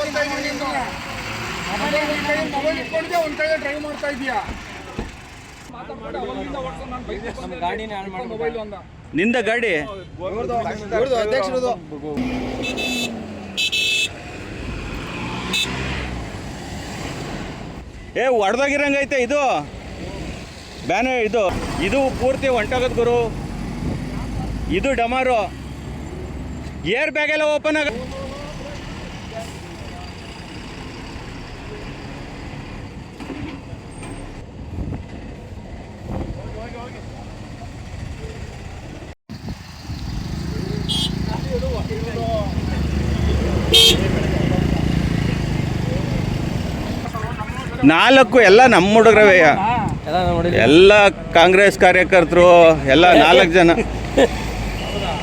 ಬರ್ತಾ ಇದ್ದೀನಿ ನೀನು ಮೊಬೈಲ್ ಇಟ್ಕೊಂಡಿದ್ದೆ ಒಂದು ಕಡೆ ಡ್ರೈವ್ ಮಾಡ್ತಾ ಇದೀಯಾ ನಿಂದ ಗಾಡಿ? ಏ ಒಡ್ದಾಗಿರಂಗೈತೆ ಇದು. ಬ್ಯಾನೆ ಇದು. ಇದು ಪೂರ್ತಿ ಹೊಂಟೋಗದ್ ಗುರು. ಇದು ಡಮಾರು. ಏರ್ ಬ್ಯಾಗ್ ಎಲ್ಲ ಓಪನ್ ಆಗ ನಾಲ್ಕು ಎಲ್ಲ ನಮ್ಮ ಹುಡುಗರವೇ. ಎಲ್ಲ ಕಾಂಗ್ರೆಸ್ ಕಾರ್ಯಕರ್ತರು ಎಲ್ಲ ನಾಲ್ಕು ಜನ.